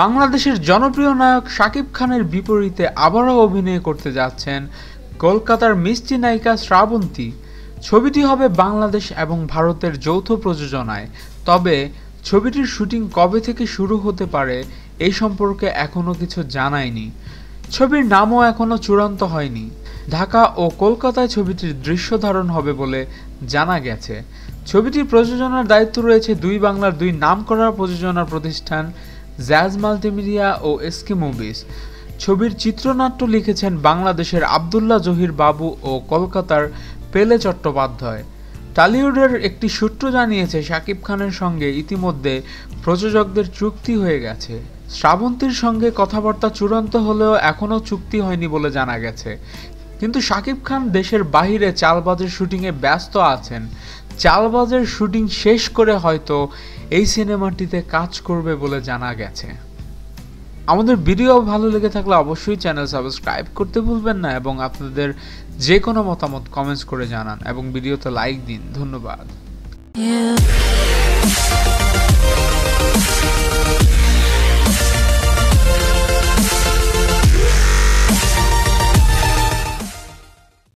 বাংলাদেশের জনপ্রিয় নায়ক শাকিব খানের বিপরীতে আবারও অভিনয় করতে যাচ্ছেন কলকাতার মিষ্টি নায়িকা শ্রাবন্তী। ছবিটি হবে বাংলাদেশ এবং ভারতের যৌথ প্রযোজনায়। তবে ছবিটির শুটিং কবে থেকে শুরু হতে পারে এই সম্পর্কে এখনও কিছু জানায়নি। ছবির নামও এখনও চূড়ান্ত হয়নি। ঢাকা ও কলকাতায় ছবিটির দৃশ্য ধারণ হবে বলে জানা গেছে। ছবিটির প্রযোজনার দায়িত্ব রয়েছে দুই বাংলার দুই নামকরা প্রযোজনা প্রতিষ্ঠান জ্যাজ মাল্টিমিডিয়া ও এসকে মুভিজ। ছবির চিত্রনাট্য লিখেছেন বাংলাদেশের আবদুল্লাহ জহির বাবু ও কলকাতার পেলে চট্টোপাধ্যায়। টালিউডের একটি সূত্র জানিয়েছে, শাকিব খানের সঙ্গে ইতিমধ্যে প্রযোজকদের চুক্তি হয়ে গেছে। শ্রাবন্তীর সঙ্গে কথাবার্তা চূড়ান্ত হলেও এখনও চুক্তি হয়নি বলে জানা গেছে। কিন্তু শাকিব খান দেশের বাহিরে চালবাজের শুটিংয়ে ব্যস্ত আছেন। চালবাজের শুটিং শেষ করে হয়তো এই সিনেমাটিতে কাজ করবে বলে জানা গেছে। আমাদের ভিডিও ভালো লেগে থাকলে অবশ্যই চ্যানেল সাবস্ক্রাইব করতে ভুলবেন না এবং আপনাদের যে কোনো মতামত কমেন্টস করে জানান এবং ভিডিওতে লাইক দিন। ধন্যবাদ।